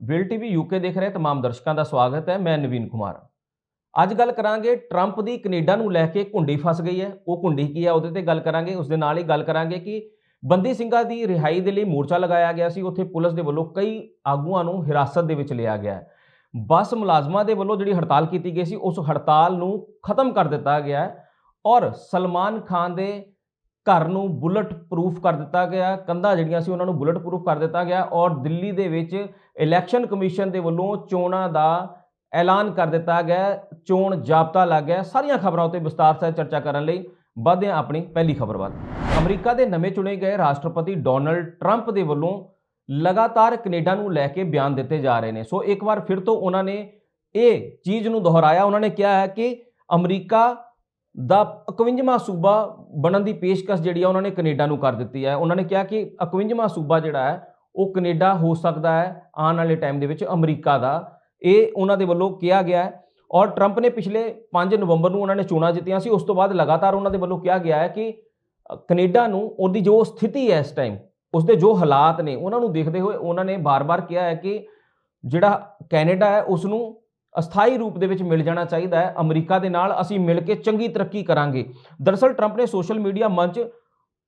Will TV UK ਦੇਖ ਰਹੇ तमाम ਦਰਸ਼ਕਾਂ ਦਾ ਸਵਾਗਤ ਹੈ ਮੈਂ ਨਵੀਨ ਕੁਮਾਰ ਅੱਜ ਗੱਲ ਕਰਾਂਗੇ ਟਰੰਪ ਦੀ ਕੈਨੇਡਾ ਨੂੰ ਲੈ ਕੇ ਕੁੰਡੀ ਫਸ ਗਈ ਹੈ ਉਹ ਕੁੰਡੀ ਕੀ ਹੈ ਉਹਦੇ ਤੇ ਗੱਲ ਕਰਾਂਗੇ ਉਸ ਦੇ ਨਾਲ ਹੀ ਗੱਲ ਕਰਾਂਗੇ ਕਿ ਬੰਦੀ ਸਿੰਘਾਂ ਦੀ ਰਿਹਾਈ ਦੇ ਲਈ ਮੋਰਚਾ ਲਗਾਇਆ ਗਿਆ ਸੀ ਉੱਥੇ ਪੁਲਿਸ ਦੇ ਵੱਲੋਂ ਕਈ ਆਗੂਆਂ ਨੂੰ ਹਿਰਾਸਤ ਦੇ ਵਿੱਚ ਲਿਆ ਗਿਆ ਹੈ ਬੱਸ ਮੁਲਾਜ਼ਮਾਂ ਦੇ ਵੱਲੋਂ ਜਿਹੜੀ ਹੜਤਾਲ ਕੀਤੀ ਗਈ ਸੀ ਉਸ ਹੜਤਾਲ ਨੂੰ ਖਤਮ ਕਰ ਦਿੱਤਾ ਗਿਆ ਹੈ ਔਰ ਸਲਮਾਨ ਖਾਨ ਦੇ ਘਰ ਨੂੰ ਬੁਲਟ ਪ੍ਰੂਫ ਕਰ ਦਿੱਤਾ ਗਿਆ, ਕੰਧਾਂ ਜਿਹੜੀਆਂ ਸੀ ਉਹਨਾਂ ਨੂੰ ਬੁਲਟ ਪ੍ਰੂਫ ਕਰ ਦਿੱਤਾ ਗਿਆ ਔਰ ਦਿੱਲੀ ਦੇ ਵਿੱਚ ਇਲੈਕਸ਼ਨ ਕਮਿਸ਼ਨ ਦੇ ਵੱਲੋਂ ਚੋਣਾਂ ਦਾ ਐਲਾਨ ਕਰ ਦਿੱਤਾ ਗਿਆ, ਚੋਣ ਜਾਬਤਾ ਲੱਗ ਗਿਆ। ਸਾਰੀਆਂ ਖਬਰਾਂ ਉੱਤੇ ਵਿਸਤਾਰ ਸਹਿਤ ਚਰਚਾ ਕਰਨ ਲਈ ਵਧਦੇ ਹਾਂ ਆਪਣੀ ਪਹਿਲੀ ਖਬਰ ਵੱਲ। ਅਮਰੀਕਾ ਦੇ ਨਵੇਂ ਚੁਣੇ ਗਏ ਰਾਸ਼ਟਰਪਤੀ ਡੋਨਲਡ ਟਰੰਪ ਦੇ ਵੱਲੋਂ ਲਗਾਤਾਰ ਕੈਨੇਡਾ ਨੂੰ ਲੈ ਕੇ ਬਿਆਨ ਦਿੱਤੇ ਜਾ ਰਹੇ ਨੇ। ਸੋ ਇੱਕ ਵਾਰ ਫਿਰ ਤੋਂ ਉਹਨਾਂ ਨੇ ਇਹ ਚੀਜ਼ ਨੂੰ ਦੁਹਰਾਇਆ। ਉਹਨਾਂ ਨੇ ਕਿਹਾ ਹੈ ਕਿ ਅਮਰੀਕਾ ਦਾ 51ਵਾਂ ਸੂਬਾ ਬਣਨ ਦੀ ਪੇਸ਼ਕਸ਼ ਜਿਹੜੀ ਆ ਉਹਨਾਂ ਨੇ ਕੈਨੇਡਾ ਨੂੰ ਕਰ ਦਿੱਤੀ ਹੈ। ਉਹਨਾਂ ਨੇ ਕਿਹਾ ਕਿ 51ਵਾਂ ਸੂਬਾ ਜਿਹੜਾ ਹੈ ਉਹ ਕੈਨੇਡਾ ਹੋ ਸਕਦਾ ਹੈ ਆਉਣ ਵਾਲੇ ਟਾਈਮ ਦੇ ਵਿੱਚ ਅਮਰੀਕਾ ਦਾ। ਇਹ ਉਹਨਾਂ ਦੇ ਵੱਲੋਂ ਕਿਹਾ ਗਿਆ ਹੈ ਔਰ ਟਰੰਪ ਨੇ ਪਿਛਲੇ 5 ਨਵੰਬਰ ਨੂੰ ਉਹਨਾਂ ਨੇ ਚੋਣਾਂ ਜਿੱਤੀਆਂ ਸੀ। ਉਸ ਤੋਂ ਬਾਅਦ ਲਗਾਤਾਰ ਉਹਨਾਂ ਦੇ ਵੱਲੋਂ ਕਿਹਾ ਗਿਆ ਹੈ ਕਿ ਅ, ਕੈਨੇਡਾ ਨੂੰ ਉਹਦੀ ਜੋ ਸਥਿਤੀ ਹੈ ਇਸ ਟਾਈਮ ਉਸਦੇ ਜੋ ਹਾਲਾਤ ਨੇ ਉਹਨਾਂ ਨੂੰ ਦੇਖਦੇ ਹੋਏ ਉਹਨਾਂ ਨੇ ਬਾਰ-ਬਾਰ ਕਿਹਾ ਹੈ ਕਿ ਜਿਹੜਾ ਕੈਨੇਡਾ ਹੈ ਉਸ ਨੂੰ ਅਸਥਾਈ ਰੂਪ ਦੇ ਵਿੱਚ ਮਿਲ ਜਾਣਾ ਚਾਹੀਦਾ ਹੈ। ਅਮਰੀਕਾ ਦੇ ਨਾਲ ਅਸੀਂ ਮਿਲ ਕੇ ਚੰਗੀ ਤਰੱਕੀ ਕਰਾਂਗੇ। ਦਰਅਸਲ ਟਰੰਪ ਨੇ ਸੋਸ਼ਲ ਮੀਡੀਆ ਮੰਚ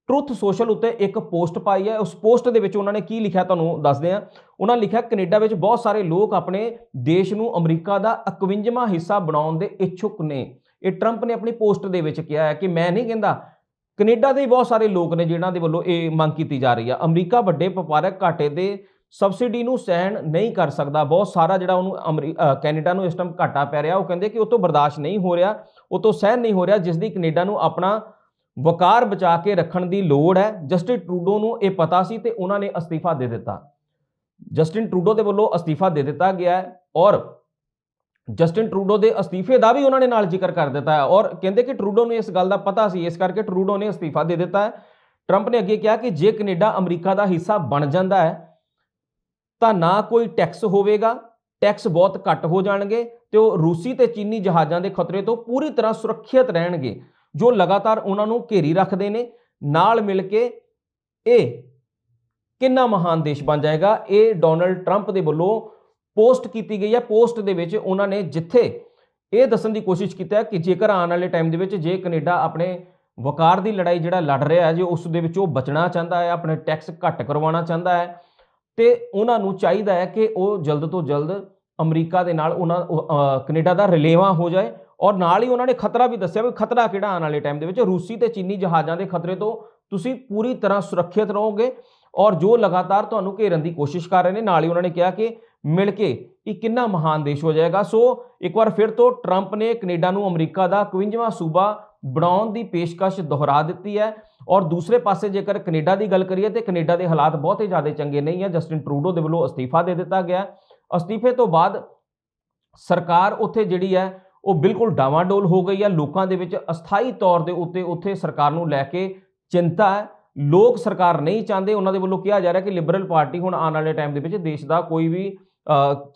ਟਰੁੱਥ ਸੋਸ਼ਲ ਉੱਤੇ ਇੱਕ ਪੋਸਟ ਪਾਈ ਹੈ। ਉਸ ਪੋਸਟ ਦੇ ਵਿੱਚ ਉਹਨਾਂ ਨੇ ਕੀ ਲਿਖਿਆ ਤੁਹਾਨੂੰ ਦੱਸਦੇ ਹਾਂ। ਉਹਨਾਂ ਲਿਖਿਆ, ਕੈਨੇਡਾ ਵਿੱਚ ਬਹੁਤ ਸਾਰੇ ਲੋਕ ਆਪਣੇ ਦੇਸ਼ ਨੂੰ ਅਮਰੀਕਾ ਦਾ 51ਵਾਂ ਹਿੱਸਾ ਬਣਾਉਣ ਦੇ ਇੱਛੁਕ ਨੇ। ਇਹ ਟਰੰਪ ਨੇ ਆਪਣੀ ਪੋਸਟ ਦੇ ਵਿੱਚ ਕਿਹਾ ਹੈ ਕਿ ਮੈਂ ਨਹੀਂ ਕਹਿੰਦਾ, ਕੈਨੇਡਾ ਦੇ ਬਹੁਤ ਸਾਰੇ ਲੋਕ ਨੇ ਜਿਨ੍ਹਾਂ ਦੇ ਵੱਲੋਂ ਇਹ ਮੰਗ ਕੀਤੀ ਜਾ ਰਹੀ ਹੈ। ਅਮਰੀਕਾ ਵੱਡੇ ਵਪਾਰਕ ਘਾਟੇ ਦੇ ਸਬਸਿਡੀ ਨੂੰ ਸਹਿਣ ਨਹੀਂ ਕਰ ਸਕਦਾ। ਬਹੁਤ ਸਾਰਾ ਜਿਹੜਾ ਉਹਨੂੰ ਅਮਰੀ- ਕੈਨੇਡਾ ਨੂੰ ਇਸ ਟਾਈਮ ਘਾਟਾ ਪੈ ਰਿਹਾ। ਉਹ ਕਹਿੰਦੇ ਕਿ ਉਹ ਤੋਂ ਬਰਦਾਸ਼ਤ ਨਹੀਂ ਹੋ ਰਿਹਾ, ਉਹ ਤੋਂ ਸਹਿਣ ਨਹੀਂ ਹੋ ਰਿਹਾ, ਜਿਸ ਦੀ ਕੈਨੇਡਾ ਨੂੰ ਆਪਣਾ ਵਕਾਰ ਬਚਾ ਕੇ ਰੱਖਣ ਦੀ ਲੋੜ ਹੈ। ਜਸਟਿਨ ਟਰੂਡੋ ਨੂੰ ਇਹ ਪਤਾ ਸੀ ਤੇ ਉਹਨਾਂ ਨੇ ਅਸਤੀਫਾ ਦੇ ਦਿੱਤਾ। ਜਸਟਿਨ ਟਰੂਡੋ ਦੇ ਵੱਲੋਂ ਅਸਤੀਫਾ ਦੇ ਦਿੱਤਾ ਗਿਆ ਹੈ ਔਰ ਜਸਟਿਨ ਟਰੂਡੋ ਦੇ ਅਸਤੀਫੇ ਦਾ ਵੀ ਉਹਨਾਂ ਨੇ ਨਾਲ ਜ਼ਿਕਰ ਕਰ ਦਿੱਤਾ ਹੈ ਔਰ ਕਹਿੰਦੇ ਕਿ ਟਰੂਡੋ ਨੂੰ ਇਸ ਗੱਲ ਦਾ ਪਤਾ ਸੀ। ਇਸ ਕਰਕੇ ਟਰੂਡੋ ਨੇ ਅਸਤੀਫਾ ਦੇ ਦਿੱਤਾ ਹੈ। ਟਰੰਪ ਨੇ ਅੱਗੇ ਕਿਹਾ ਕਿ ਜੇ ਕੈਨੇਡਾ ਅਮਰੀਕਾ ਦਾ ਹਿੱਸਾ ਬਣ ਜਾਂਦਾ ਹੈ ਤਾਂ ਨਾ ਕੋਈ ਟੈਕਸ ਹੋਵੇਗਾ, ਟੈਕਸ ਬਹੁਤ ਘੱਟ ਹੋ ਜਾਣਗੇ ਤੇ ਉਹ ਰੂਸੀ ਤੇ ਚੀਨੀ ਜਹਾਜ਼ਾਂ ਦੇ ਖਤਰੇ ਤੋਂ ਪੂਰੀ ਤਰ੍ਹਾਂ ਸੁਰੱਖਿਅਤ ਰਹਿਣਗੇ, ਜੋ ਲਗਾਤਾਰ ਉਹਨਾਂ ਨੂੰ ਘੇਰੀ ਰੱਖਦੇ ਨੇ। ਨਾਲ ਮਿਲ ਕੇ ਇਹ ਕਿੰਨਾ ਮਹਾਨ ਦੇਸ਼ ਬਣ ਜਾਏਗਾ? ਇਹ ਡੋਨਲਡ ਟਰੰਪ ਦੇ ਵੱਲੋਂ ਪੋਸਟ ਕੀਤੀ ਗਈ ਹੈ। ਪੋਸਟ ਦੇ ਵਿੱਚ ਉਹਨਾਂ ਨੇ ਜਿੱਥੇ ਇਹ ਦੱਸਣ ਦੀ ਕੋਸ਼ਿਸ਼ ਕੀਤੀ ਕਿ ਜੇਕਰ ਆਉਣ ਵਾਲੇ ਟਾਈਮ ਦੇ ਵਿੱਚ ਜੇ ਕੈਨੇਡਾ ਆਪਣੇ ਵਕਾਰ ਦੀ ਲੜਾਈ ਜਿਹੜਾ ਲੜ ਰਿਹਾ ਹੈ, ਜੇ ਉਸ ਦੇ ਵਿੱਚ ਉਹ ਬਚਣਾ ਚਾਹੁੰਦਾ ਹੈ, ਆਪਣੇ ਟੈਕਸ ਘੱਟ ਕਰਵਾਉਣਾ ਚਾਹੁੰਦਾ ਹੈ ਤੇ ਉਹਨਾਂ ਨੂੰ ਚਾਹੀਦਾ ਹੈ ਕਿ ਉਹ ਜਲਦ ਤੋਂ ਜਲਦ ਅਮਰੀਕਾ ਦੇ ਨਾਲ ਉਹਨਾਂ ਉਹ, ਕੈਨੇਡਾ ਦਾ ਰਿਲੇਵਾ ਹੋ ਜਾਏ ਔਰ ਨਾਲ ਹੀ ਉਹਨਾਂ ਨੇ ਖਤਰਾ ਵੀ ਦੱਸਿਆ ਵੀ ਖਤਰਾ ਕਿਹੜਾ ਆਉਣ ਵਾਲੇ ਟਾਈਮ ਦੇ ਵਿੱਚ ਰੂਸੀ ਤੇ ਚੀਨੀ ਜਹਾਜ਼ਾਂ ਦੇ ਖਤਰੇ ਤੋਂ ਤੁਸੀਂ ਪੂਰੀ ਤਰ੍ਹਾਂ ਸੁਰੱਖਿਅਤ ਰਹੋਗੇ ਔਰ ਜੋ ਲਗਾਤਾਰ ਤੁਹਾਨੂੰ ਘੇਰਨ ਦੀ ਕੋਸ਼ਿਸ਼ ਕਰ ਰਹੇ ਨੇ ਨਾਲ ਹੀ ਉਹਨਾਂ ਨੇ ਕਿਹਾ ਕਿ ਮਿਲ ਕੇ ਇਹ ਕਿੰਨਾ ਮਹਾਨ ਦੇਸ਼ ਹੋ ਜਾਏਗਾ। ਸੋ ਇੱਕ ਵਾਰ ਫਿਰ ਤੋਂ ਟਰੰਪ ਨੇ ਕੈਨੇਡਾ ਨੂੰ ਅਮਰੀਕਾ ਦਾ 51ਵਾਂ ਸੂਬਾ ਬਣਾਉਣ ਦੀ ਪੇਸ਼ਕਸ਼ ਦੁਹਰਾ ਦਿੱਤੀ ਹੈ। ਔਰ ਦੂਸਰੇ ਪਾਸੇ ਜੇਕਰ ਕੈਨੇਡਾ ਦੀ ਗੱਲ ਕਰੀਏ ਤੇ ਕੈਨੇਡਾ ਦੇ ਹਾਲਾਤ ਬਹੁਤ ਹੀ ਜ਼ਿਆਦਾ ਚੰਗੇ ਨਹੀਂ ਹੈ। ਜਸਟਿਨ ਟਰੂਡੋ ਦੇ ਵੱਲੋਂ ਅਸਤੀਫਾ ਦੇ ਦਿੱਤਾ ਗਿਆ ਅਸਤੀਫੇ ਤੋਂ ਬਾਅਦ ਸਰਕਾਰ ਉੱਥੇ ਜਿਹੜੀ ਹੈ, ਉਹ ਬਿਲਕੁਲ ਡਾਵਾਡੋਲ ਹੋ ਗਈ ਹੈ। ਲੋਕਾਂ ਦੇ ਵਿੱਚ ਅਸਥਾਈ ਤੌਰ ਦੇ ਉੱਤੇ ਉੱਥੇ ਸਰਕਾਰ ਨੂੰ ਲੈ ਕੇ ਚਿੰਤਾ ਹੈ। ਲੋਕ ਸਰਕਾਰ ਨਹੀਂ ਚਾਹੁੰਦੇ। ਉਹਨਾਂ ਦੇ ਵੱਲੋਂ ਕਿਹਾ ਜਾ ਰਿਹਾ ਕਿ ਲਿਬਰਲ ਪਾਰਟੀ ਹੁਣ ਆਉਣ ਵਾਲੇ ਟਾਈਮ ਦੇ ਵਿੱਚ ਦੇਸ਼ ਦਾ ਕੋਈ ਵੀ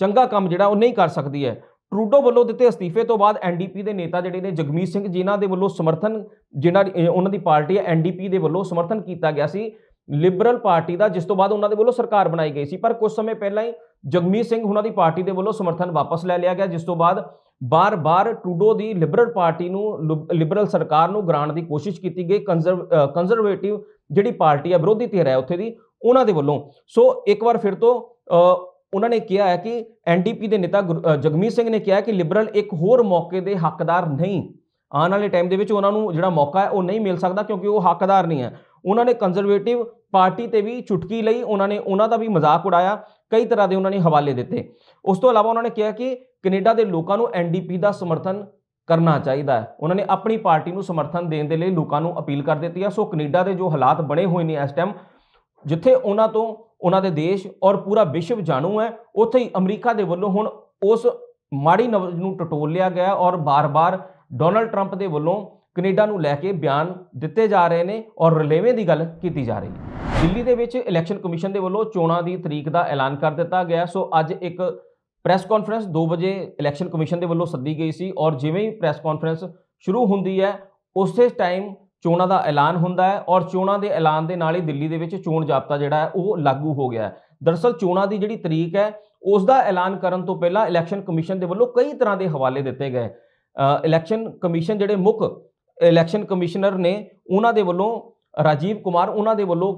ਚੰਗਾ ਕੰਮ ਜਿਹੜਾ ਉਹ ਨਹੀਂ ਕਰ ਸਕਦੀ ਹੈ। ਟਰੂਡੋ ਵੱਲੋਂ ਦਿੱਤੇ ਅਸਤੀਫੇ ਤੋਂ ਬਾਅਦ ਐਨਡੀਪੀ ਦੇ ਨੇਤਾ ਜਿਹੜੇ ਨੇ ਜਗਮੀਤ ਸਿੰਘ ਜਿਨ੍ਹਾਂ ਦੇ ਵੱਲੋਂ ਸਮਰਥਨ, ਜਿਨ੍ਹਾਂ ਦੀ- ਉਹਨਾਂ ਦੀ ਪਾਰਟੀ ਹੈ ਐਨਡੀਪੀ ਦੇ ਵੱਲੋਂ ਸਮਰਥਨ ਕੀਤਾ ਗਿਆ ਸੀ। ਲਿਬਰਲ ਪਾਰਟੀ ਦਾ, ਜਿਸ ਤੋਂ ਬਾਅਦ ਉਹਨਾਂ ਦੇ ਵੱਲੋਂ ਸਰਕਾਰ ਬਣਾਈ ਗਈ ਸੀ। ਪਰ ਕੁਝ ਸਮੇਂ ਪਹਿਲਾਂ ਹੀ ਜਗਮੀਤ ਸਿੰਘ ਉਹਨਾਂ ਦੀ ਪਾਰਟੀ ਦੇ ਵੱਲੋਂ ਸਮਰਥਨ ਵਾਪਸ ਲੈ ਲਿਆ ਗਿਆ, ਜਿਸ ਤੋਂ ਬਾਅਦ ਬਾਰ-ਬਾਰ ਟਰੂਡੋ ਦੀ ਲਿਬਰਲ ਪਾਰਟੀ ਨੂੰ, ਲਿਬ- ਲਿਬਰਲ ਸਰਕਾਰ ਨੂੰ ਗਰਾਉਣ ਦੀ ਕੋਸ਼ਿਸ਼ ਕੀਤੀ ਗਈ। ਕੰਜ਼ਰਵ ਕੰਜ਼ਰਵੇਟਿਵ ਜਿਹੜੀ ਪਾਰਟੀ ਹੈ, ਵਿਰੋਧੀ ਧਿਰ ਹੈ ਉੱਥੇ ਦੀ, ਉਹਨਾਂ ਦੇ ਵੱਲੋਂ। ਸੋ ਇੱਕ ਵਾਰ ਫਿਰ ਤੋਂ ਉਹਨਾਂ ਨੇ ਕਿਹਾ ਹੈ ਕਿ ਐਨਡੀਪੀ ਦੇ ਨੇਤਾ ਗੁਰ- ਜਗਮੀਤ ਸਿੰਘ ਨੇ ਕਿਹਾ ਕਿ ਲਿਬਰਲ ਇੱਕ ਹੋਰ ਮੌਕੇ ਦੇ ਹੱਕਦਾਰ ਨਹੀਂ। ਆਉਣ ਵਾਲੇ ਟਾਈਮ ਦੇ ਵਿੱਚ ਉਹਨਾਂ ਨੂੰ ਜਿਹੜਾ ਮੌਕਾ ਹੈ ਉਹ ਨਹੀਂ ਮਿਲ ਸਕਦਾ ਕਿਉਂਕਿ ਉਹ ਹੱਕਦਾਰ ਨਹੀਂ ਹੈ। ਉਹਨਾਂ ਨੇ ਕੰਜ਼ਰਵੇਟਿਵ ਪਾਰਟੀ ਤੇ ਵੀ ਚੁਟਕੀ ਲਈ, ਉਹਨਾਂ ਨੇ ਉਹਨਾਂ ਦਾ ਵੀ ਮਜ਼ਾਕ ਉਡਾਇਆ, ਕਈ ਤਰ੍ਹਾਂ ਦੇ ਉਹਨਾਂ ਨੇ ਹਵਾਲੇ ਦਿੱਤੇ। ਉਸ ਤੋਂ ਇਲਾਵਾ ਉਹਨਾਂ ਨੇ ਕਿਹਾ ਕਿ ਕੈਨੇਡਾ ਦੇ ਲੋਕਾਂ ਨੂੰ ਐਨਡੀਪੀ ਦਾ ਸਮਰਥਨ ਕਰਨਾ ਚਾਹੀਦਾ ਹੈ। ਉਹਨਾਂ ਨੇ ਆਪਣੀ ਪਾਰਟੀ ਨੂੰ ਸਮਰਥਨ ਦੇਣ ਦੇ ਲਈ ਲੋਕਾਂ ਨੂੰ ਅਪੀਲ ਕਰ ਦਿੱਤੀ ਹੈ। ਸੋ ਕੈਨੇਡਾ ਦੇ ਜੋ ਹਾਲਾਤ ਬਣੇ ਹੋਏ ਨੇ ਇਸ ਟਾਈਮ ਜਿੱਥੇ ਉਹਨਾਂ ਤੋਂ ਉਹਨਾਂ ਦੇ ਦੇਸ਼ ਔਰ ਪੂਰਾ ਵਿਸ਼ਵ ਜਾਣੂ ਹੈ, ਉੱਥੇ ਹੀ ਅਮਰੀਕਾ ਦੇ ਵੱਲੋਂ ਹੁਣ ਉਸ ਮਾੜੀ ਨਵਜ਼ ਨੂੰ ਟਟੋਲ ਲਿਆ ਗਿਆ ਔਰ ਬਾਰ-ਬਾਰ ਡੋਨਲਡ ਟਰੰਪ ਦੇ ਵੱਲੋਂ ਕੈਨੇਡਾ ਨੂੰ ਲੈ ਕੇ ਬਿਆਨ ਦਿੱਤੇ ਜਾ ਰਹੇ ਨੇ ਔਰ ਰਲੇਵੇਂ ਦੀ ਗੱਲ ਕੀਤੀ ਜਾ ਰਹੀ ਹੈ। ਦਿੱਲੀ ਦੇ ਵਿੱਚ ਇਲੈਕਸ਼ਨ ਕਮਿਸ਼ਨ ਦੇ ਵੱਲੋਂ ਚੋਣਾਂ ਦੀ ਤਰੀਕ ਦਾ ਐਲਾਨ ਕਰ ਦਿੱਤਾ ਗਿਆ ਸੋ ਅੱਜ ਇੱਕ ਪ੍ਰੈਸ ਕਾਨਫਰੰਸ 2 ਵਜੇ ਇਲੈਕਸ਼ਨ ਕਮਿਸ਼ਨ ਦੇ ਵੱਲੋਂ ਸੱਦੀ ਗਈ ਸੀ ਔਰ ਜਿਵੇਂ ਹੀ ਪ੍ਰੈਸ ਕਾਨਫਰੰਸ ਸ਼ੁਰੂ ਹੁੰਦੀ ਹੈ, ਉਸੇ ਟਾਈਮ ਚੋਣਾਂ ਦਾ ਐਲਾਨ ਹੁੰਦਾ ਹੈ ਔਰ ਚੋਣਾਂ ਦੇ ਐਲਾਨ ਦੇ ਨਾਲ ਹੀ ਦਿੱਲੀ ਦੇ ਵਿੱਚ ਚੋਣ ਜਾਬਤਾ ਜਿਹੜਾ ਹੈ ਉਹ ਲਾਗੂ ਹੋ ਗਿਆ ਹੈ। ਦਰਅਸਲ ਚੋਣਾਂ ਦੀ ਜਿਹੜੀ ਤਰੀਕ ਹੈ, ਉਸ ਦਾ ਐਲਾਨ ਕਰਨ ਤੋਂ ਪਹਿਲਾਂ ਇਲੈਕਸ਼ਨ ਕਮਿਸ਼ਨ ਦੇ ਵੱਲੋਂ ਕਈ ਤਰ੍ਹਾਂ ਦੇ ਹਵਾਲੇ ਦਿੱਤੇ ਗਏ। ਇਲੈਕਸ਼ਨ ਕਮਿਸ਼ਨ ਜਿਹੜੇ ਮੁੱਖ ਇਲੈਕਸ਼ਨ ਕਮਿਸ਼ਨਰ ਨੇ, ਉਹਨਾਂ ਦੇ ਵੱਲੋਂ ਰਾਜੀਵ ਕੁਮਾਰ, ਉਹਨਾਂ ਦੇ ਵੱਲੋਂ